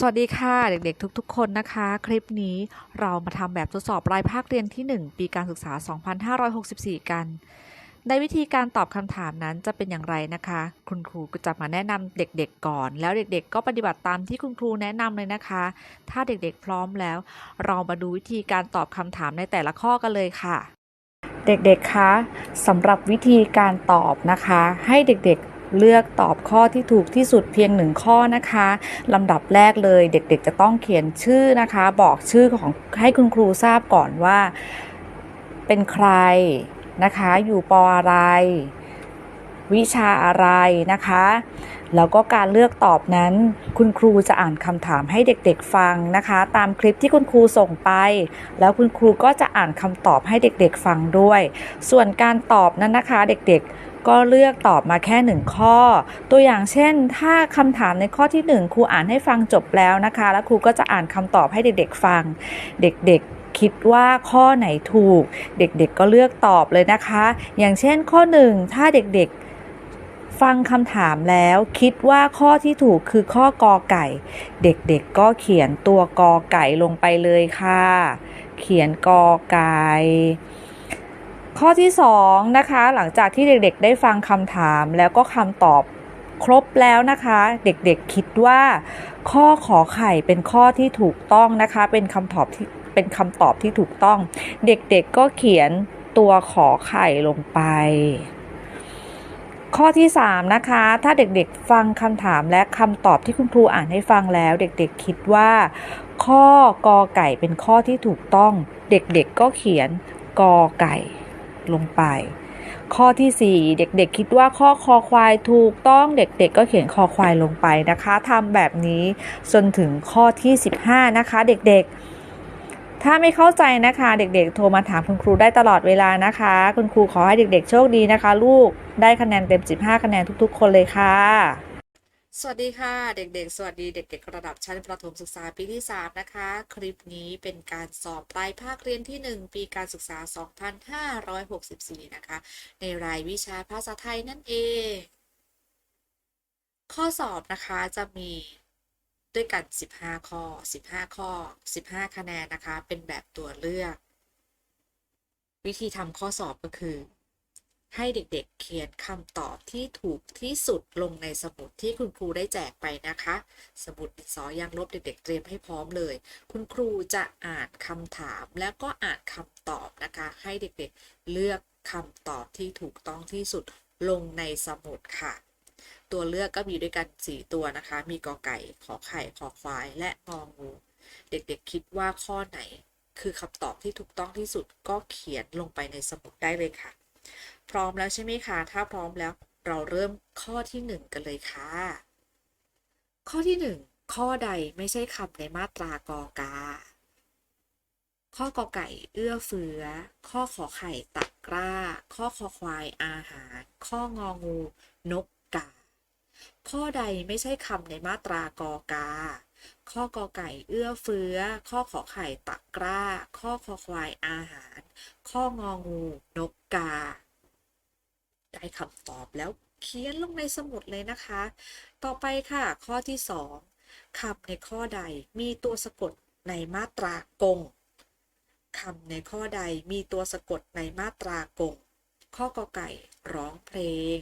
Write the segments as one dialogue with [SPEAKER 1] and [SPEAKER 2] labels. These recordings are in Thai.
[SPEAKER 1] สวัสดีค่ะ เด็ก ๆ ทุก ๆ คนนะคะ คลิปนี้เรามาทำแบบทดสอบรายภาคเรียนที่ 1 ปีการศึกษา 2564 กัน ในวิธีการตอบคำถามนั้นจะเป็นอย่างไรนะคะ คุณครูก็จะมาแนะนำเด็ก ๆ ก่อน แล้วเด็ก ๆ ก็ปฏิบัติตามที่คุณครูแนะนำเลยนะคะ ถ้าเด็ก ๆ พร้อมแล้ว เรามาดูวิธีการตอบคำถามในแต่ละข้อกันเลยค่ะ เด็ก ๆ คะสำหรับวิธีการตอบนะคะ ให้เด็ก ๆ เลือกตอบข้อที่ถูกที่สุดเพียงหนึ่งข้อนะคะลำดับแรกเลยเด็กๆ จะต้องเขียนชื่อนะคะ บอกชื่อของให้คุณครูทราบก่อนว่า เป็นใครนะคะ อยู่ปออะไร วิชาอะไรนะคะแล้วก็การเลือกตอบนั้น คุณครูจะอ่านคำถามให้เด็กๆฟังนะคะ ตามคลิปที่คุณครูส่งไป แล้วคุณครูก็จะอ่านคำตอบให้เด็กๆฟังด้วย ส่วนการตอบนั้นนะคะ เด็กๆ ก็เลือกตอบมาแค่หนึ่งข้อ ตัวอย่างเช่น ถ้าคำถามในข้อที่หนึ่งครูอ่านให้ฟังจบแล้วนะคะ แล้วครูก็จะอ่านคำตอบให้เด็กๆฟัง เด็กๆคิดว่าข้อไหนถูก เด็กๆก็เลือกตอบเลยนะคะ อย่างเช่นข้อหนึ่งถ้าเด็กๆฟังคำถามแล้วคิดว่าข้อที่ถูกคือข้อกอไก่ เด็กๆก็เขียนตัวกอไก่ลงไปเลยค่ะ เขียนกอไก่ ข้อที่2นะคะหลังจากที่เด็กๆ ได้ฟังคำถามแล้วก็คำตอบครบแล้วนะคะ เด็กๆคิดว่า ข้อขอไข่เป็นข้อที่ถูกต้องนะคะ เป็นคำตอบที่เป็นคำตอบที่ถูกต้อง เด็กๆก็เขียนตัวขอไข่ลงไป ข้อที่ 3 นะคะ ถ้าเด็กๆฟังคำถามและคำตอบที่คุณครูอ่านให้ฟังแล้ว เด็กๆคิดว่า ข้อกอไก่เป็นข้อที่ถูกต้อง เด็กๆก็เขียนกอไก่ ลงไป ข้อที่ 4 เด็กๆ คิดว่าข้อคอควายถูกต้องเด็กๆ ก็เขียนคอควายลงไปนะคะทำแบบนี้จนถึงข้อที่ 15 นะคะ เด็กๆ ถ้าไม่เข้าใจนะคะ เด็กๆ โทรมาถามคุณครูได้ตลอดเวลานะคะ คุณครูขอให้เด็กๆ โชคดีนะคะ ลูกได้คะแนนเต็ม 15 คะแนนทุก ๆ คนเลยค่ะ สวัสดีค่ะ เด็กๆ สวัสดีเด็กๆ ระดับชั้นประถมศึกษาปีที่ 3 นะคะ คลิปนี้เป็นการสอบปลายภาคเรียนที่ 1 ปีการศึกษา 2564 นะคะ ในรายวิชาภาษาไทยนั่นเอง ข้อสอบนะคะจะมีด้วยกัน 15 ข้อ 15 ข้อ 15 คะแนนนะคะ เป็นแบบตัวเลือก วิธีทำข้อสอบก็คือ ให้เด็กๆ เขียนคำตอบที่ถูกที่สุดลงในสมุดที่คุณครูได้แจกไปนะคะ สมุดดินสอยางลบเด็กๆ เตรียมให้พร้อมเลย คุณครูจะอ่านคำถามแล้วก็อ่านคำตอบนะคะ ให้เด็กๆ เลือกคำตอบที่ถูกต้องที่สุดลงในสมุดค่ะ ตัวเลือกก็มีด้วยกัน 4 ตัวนะคะ มีกอไก่ ขอไข่ ขอควาย และงองู เด็กๆ คิดว่าข้อไหน คือคำตอบที่ถูกต้องที่สุดก็เขียนลงไปในสมุดได้เลยค่ะ พร้อมแล้วใช่ไหมคะ ถ้าพร้อมแล้วเราเริ่มข้อที่ 1 กันเลยค่ะ ข้อที่ 1 ข้อใดไม่ใช่คำในมาตรากอกา ข้อกอไก่เอื้อเฟื้อ ข้อขอไข่ตักกร้า ข้อคอควายอาหาร ข้ององู นกกา ข้อใดไม่ใช่คำในมาตรากอกา ข้อกอไก่เอื้อเฟื้อ ข้อขอไข่ตักกร้า ข้อคอควายอาหาร ข้ององู นกกา ได้คำตอบแล้วเขียนลงในสมุดเลยนะคะ ต่อไปค่ะ ข้อที่ 2คำในข้อใดมีตัวสะกดในมาตรากงคำในข้อใดมีตัวสะกดในมาตรากง ข้อกอไก่ร้องเพลง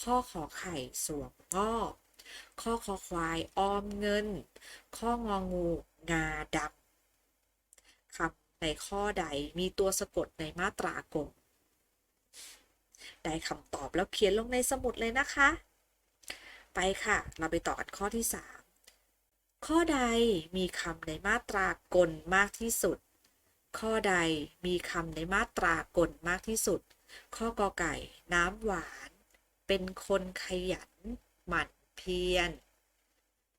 [SPEAKER 1] ข้อขอไข่สวมงอกข้อคอควายออมเงิน ข้ององู งาดำคำในข้อใดมีตัวสะกดในมาตรากง ได้คำตอบแล้วเขียนลงในสมุดเลยนะคะ ไปค่ะ เราไปต่อกันข้อที่ 3 ข้อใดมีคำในมาตรากลมากที่สุด ข้อใดมีคำในมาตรากลมากที่สุด ข้อกอไก่ น้ำหวาน เป็นคนขยัน หมั่นเพียร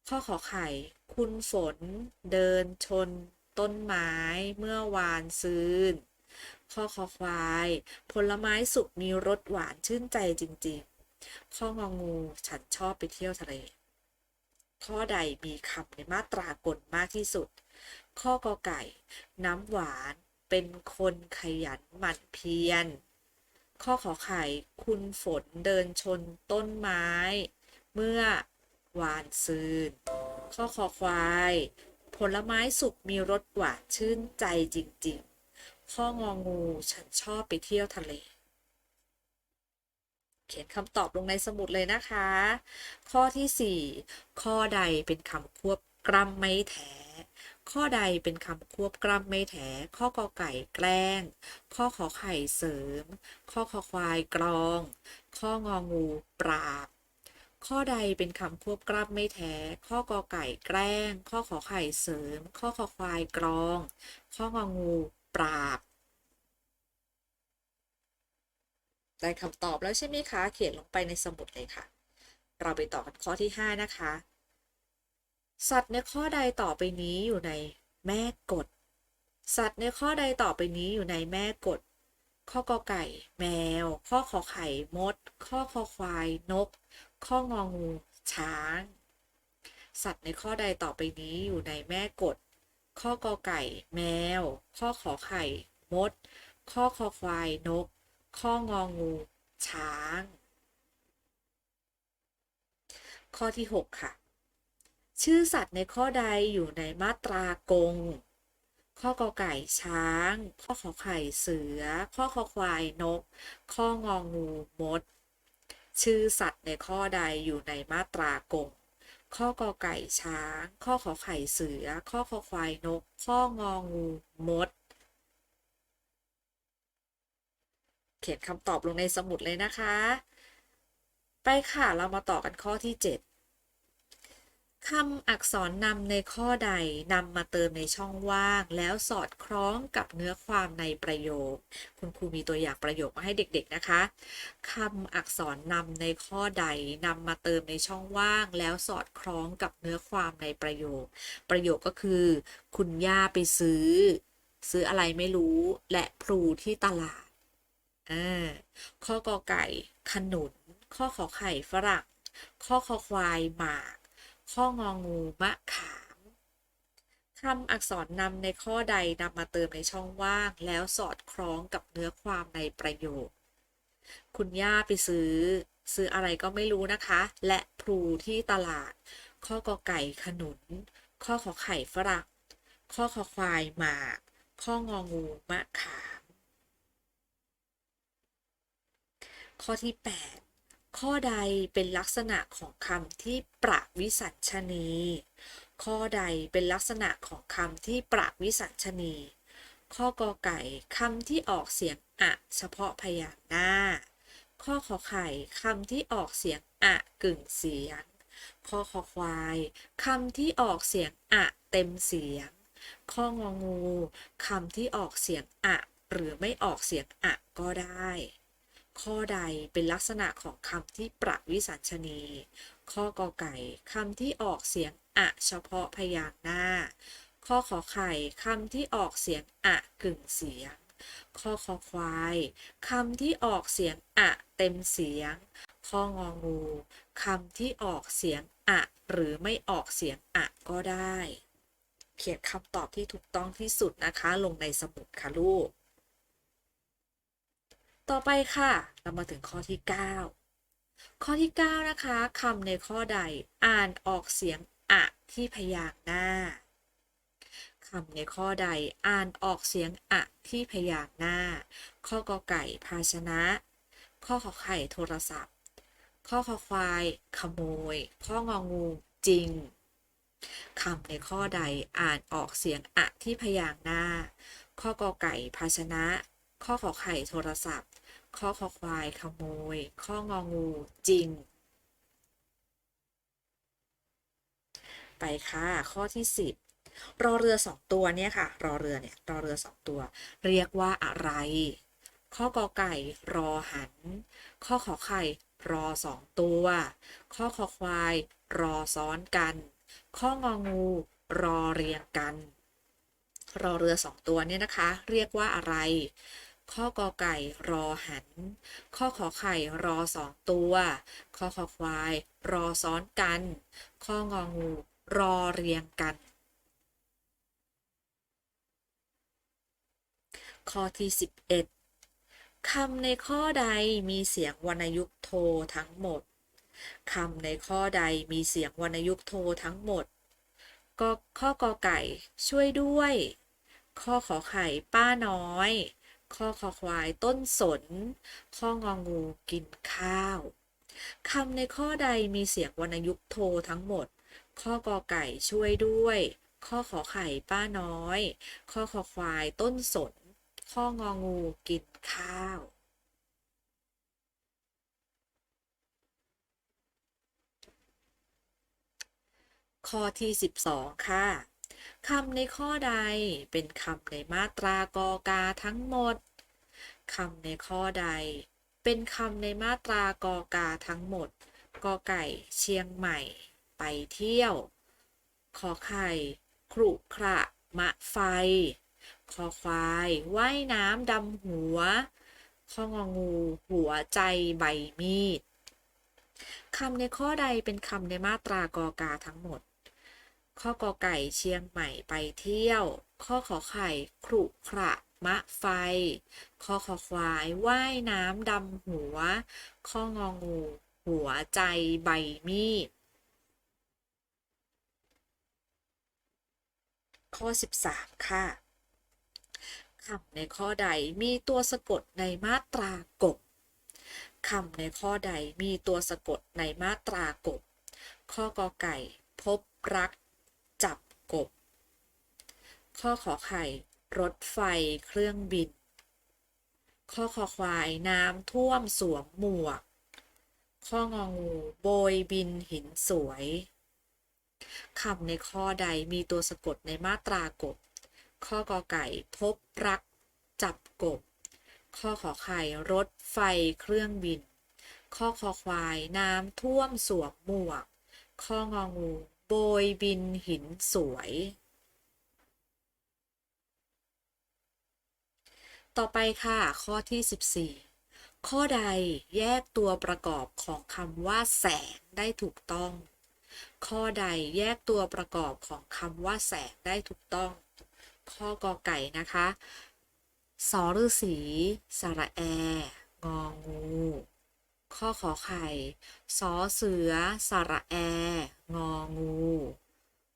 [SPEAKER 1] ข้อขอไข่ คุณฝน เดินชน ต้นไม้ เมื่อวานซืน ข้อคอควาย ผลไม้สุกมีรสหวานชื่นใจจริงๆ ข้ององู ฉันชอบไปเที่ยวทะเล ข้อใดมีคำในมาตรากลมากที่สุด ข้อกอไก่ น้ำหวานเป็นคนขยันหมั่นเพียร ข้อขอไข่ คุณฝนเดินชนต้นไม้ เมื่อวานซืน ข้อคอควาย ผลไม้สุกมีรสหวานชื่นใจจริง ๆ ข้ององู ฉันชอบไปเที่ยวทะเล เขียนคำตอบลงในสมุดเลยนะคะ ข้อที่ 4 ข้อใดเป็นคำควบกล้ำไม่แท้ ข้อใดเป็นคำควบกล้ำไม่แท้ ข้อกอไก่แกล้ง ข้อขอไข่เสริม ข้อคอควายกรอง ข้ององูปราบข้อใดเป็นคำควบกล้ำไม่แท้ ข้อกอไก่แกล้ง ข้อขอไข่เสริม ข้อคอควายกรอง ข้ององู ปราบ ได้คำตอบแล้วใช่ไหมคะ เขียนลงไปในสมุดเลยค่ะ เราไปต่อกันข้อที่ 5 นะคะ สัตว์ในข้อใดต่อไปนี้อยู่ในแม่กฎสัตว์ในข้อใดต่อไปนี้อยู่ในแม่กฎข้อกอไก่ แมว ข้อขอไข่มด ข้อคอควาย นก ข้ององู ช้าง สัตว์ในข้อใดต่อไปนี้อยู่ในแม่กฎ ข้อกอไก่ แมว ข้อขอไข่ มด ข้อคอควาย นก ข้ององู ช้าง ข้อที่ 6 ค่ะ ชื่อสัตว์ในข้อใดอยู่ในมาตรากง ข้อกอไก่ช้าง ข้อขอไข่เสือ ข้อคอควายนก ข้ององูมด ชื่อสัตว์ในข้อใดอยู่ในมาตรากง ข้อกอไก่ช้าง ข้อขอไข่เสือ ข้อคอควายนก ข้ององูมด เขียนคำตอบลงในสมุดเลยนะคะ ไปค่ะ เรามาต่อกันข้อที่ 7 คำอักษรนำในข้อใดนำมาเติมในช่องว่าง แล้วสอดคล้องกับเนื้อความในประโยค คุณครูมีตัวอย่างประโยคมาให้เด็กๆนะคะคำอักษรนำในข้อใดนำมาเติมในช่องว่าง แล้วสอดคล้องกับเนื้อความในประโยค ประโยคก็คือ คุณย่าไปซื้อ ซื้ออะไรไม่รู้และพลูที่ตลาดข้อกอไก่ขนุน ข้อขอไข่ฝรั่ง ข้อคอควายหมาก ข้ององูมะขามคำอักษรนำในข้อใดนำมาเติมในช่องว่าง แล้วสอดคล้องกับเนื้อความในประโยค คุณย่าไปซื้อ ซื้ออะไรก็ไม่รู้นะคะ และพลูที่ตลาด ข้อกอไก่ขนุน ข้อขอไข่ฝรั่งข้อคอควายหมาก ข้ององูมะขาม ข้อที่ 8 ข้อใดเป็นลักษณะของคำที่ประวิสัชนี ข้อใดเป็นลักษณะของคำที่ประวิสัชนี ข้อกอไก่คำที่ออกเสียงอะเฉพาะพยางค์หน้า ข้อขอไข่คำที่ออกเสียงอะกึ่งเสียง ข้อคอควายคำที่ออกเสียงอะเต็มเสียง ข้ององูคำที่ออกเสียงอะหรือไม่ออกเสียงอะก็ได้ ข้อใดเป็นลักษณะของคำที่ประวิสัญชนี ข้อกอไก่คำที่ออกเสียงอะเฉพาะพยางค์หน้า ข้อขอไข่คำที่ออกเสียงอะกึ่งเสียง ข้อคอควายคำที่ออกเสียงอะเต็มเสียง ข้ององูคำที่ออกเสียงอะหรือไม่ออกเสียงอะก็ได้ เขียนคำตอบที่ถูกต้องที่สุดนะคะ ลงในสมุดค่ะลูก ต่อไปค่ะ เรามาถึงข้อที่ 9 ข้อที่ 9 นะคะคำในข้อใดอ่านออกเสียงอะที่พยางค์หน้าคำในข้อใดอ่านออกเสียงอะที่พยางค์หน้า ข้อกอไก่ภาชนะ ข้อขอไข่โทรศัพท์ ข้อคอควาย ขโมย ข้ององูจริงคำในข้อใดอ่านออกเสียงอะที่พยางค์หน้า ข้อกอไก่ภาชนะ ข้อขอไข่โทรศัพท์ ข้อคอควายขโมย ข้ององูจริง ไปค่ะ ข้อที่10รอเรือสองตัวเนี่ยค่ะ รอเรือเนี่ยรอเรือสองตัว เรียกว่าอะไร ข้อกอไก่รอหัน ข้อขอไข่รอสองตัว ข้อคอควาย รอซ้อนกัน ข้ององู รอเรียงกัน รอเรือสองตัวเนี่ยนะคะ เรียกว่าอะไร ข้อกอไก่รอหัน ข้อขอไข่รอสองตัว ข้อคอควาย รอซ้อนกัน ข้ององู รอเรียงกัน ข้อที่ 11 คำในข้อใดมีเสียงวรรณยุกต์โททั้งหมด คำในข้อใดมีเสียงวรรณยุกต์โททั้งหมดก็ข้อกอไก่ช่วยด้วย ข้อขอไข่ป้าน้อย ข้อคอควายต้นสน ข้ององูกินข้าวคำในข้อใดมีเสียงวรรณยุกโททั้งหมด ข้อกอไก่ช่วยด้วย ข้อขอไข่ป้าน้อย ข้อคอควายต้นสน ข้ององูกินข้าวข้อที่ 12 ค่ะ คำในข้อใดเป็นคำในมาตรากอกาทั้งหมด คำในข้อใด เป็นคำในมาตรากอกาทั้งหมด กอไก่เชียงใหม่ ไปเที่ยว ขอไข่ครุขระมะไฟ คอควายว่ายน้ำดำหัวข้ององูหัวใจใบมีดคำในข้อใดเป็นคำในมาตรากอกาทั้งหมด ข้อกอไก่เชียงใหม่ไปเที่ยว ข้อขอไข่ครุขระมะไฟ ข้อขอควายว่ายน้ำดำหัว ข้ององู หัวใจใบมีดข้อ 13 ค่ะคำในข้อใดมีตัวสะกดในมาตรากบคำในข้อใดมีตัวสะกดในมาตรากบ ข้อกอไก่ พบรัก จับกบ ข้อขอไข่ รถไฟเครื่องบิน ข้อคอควายน้ำท่วมสวมหมวก ข้ององูโบยบินหินสวยคำในข้อใดมีตัวสะกดในมาตรากบ ข้อกอไก่ พบรัก จับกบ ข้อขอไข่ รถไฟเครื่องบิน ข้อคอควาย น้ำท่วมสวมหมวก ข้ององู โบยบินหินสวย ต่อไปค่ะ ข้อที่ 14 ข้อใดแยกตัวประกอบของคำว่า แสงได้ถูกต้อง ข้อใดแยกตัวประกอบของคำว่าแสงได้ถูกต้อง ข้อกอไก่นะคะสอฤาษีสระแอ งองู ข้อขอไข่สอเสือ สระแอ งองู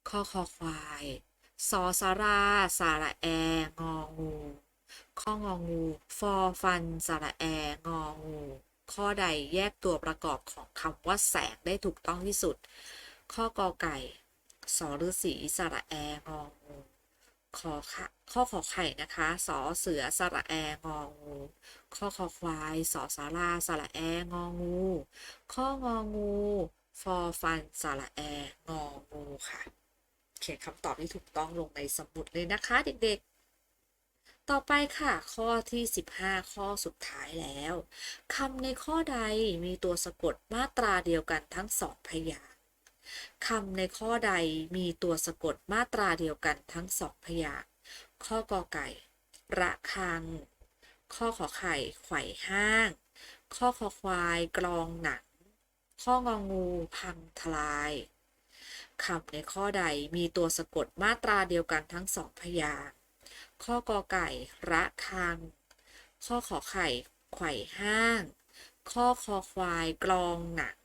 [SPEAKER 1] ข้อคอควายสอสารา สระแอ งองู ข้ององู ฟอฟัน สระแอ งองู ข้อใดแยกตัวประกอบของคำว่าแสงได้ถูกต้องที่สุด ข้อกอไก่สอฤาษีสระแอ งองู ขอค่ะข้อขอไข่นะคะสอเสือสระแององูข้อคอควายสอสาราสระแององู ข้ององูฟอฟันสระแององูค่ะ เขียนคำตอบที่ถูกต้องลงในสมุดเลยนะคะเด็กๆ ต่อไปค่ะ ข้อที่ 15 ข้อสุดท้ายแล้วคำในข้อใดมีตัวสะกดมาตราเดียวกันทั้งสองพยาง คำในข้อใดมีตัวสะกดมาตราเดียวกันทั้งสองพยางค์ข้อกอไก่ ระคัง ข้อขอไข่ไข่ห้าง ข้อคอควายกรองหนัง ข้ององูพังทลายคำในข้อใดมีตัวสะกดมาตราเดียวกันทั้งสองพยางค์ข้อกอไก่ ระคัง ข้อขอไข่ไข่ห้าง ข้อคอควายกรองหนัง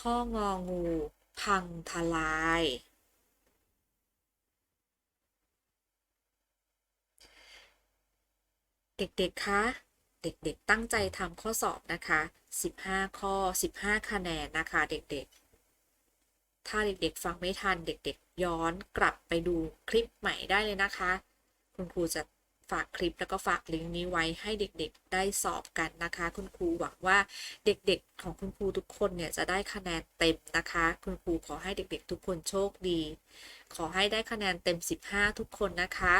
[SPEAKER 1] ข้ององู พังทลาย เด็กๆ คะ เด็กๆ ตั้งใจทำข้อสอบนะคะ 15 ข้อ 15 คะแนนนะคะ เด็กๆถ้าเด็กๆ ฟังไม่ทันเด็ก ๆ ย้อนกลับไปดูคลิปใหม่ได้เลยนะคะ คุณครูจะ ฝากคลิปแล้วก็ฝากลิงก์นี้ไว้ให้เด็กๆ ได้สอบกันนะคะ คุณครูหวังว่าเด็กๆ ของคุณครูทุกคนเนี่ยจะได้คะแนนเต็มนะคะ คุณครูขอให้เด็กๆ ทุกคนโชคดี ขอให้ได้คะแนนเต็ม 15 ทุกคนนะคะ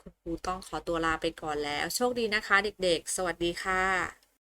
[SPEAKER 1] คุณครูต้องขอตัวลาไปก่อนแล้ว โชคดีนะคะ เด็กๆ สวัสดีค่ะ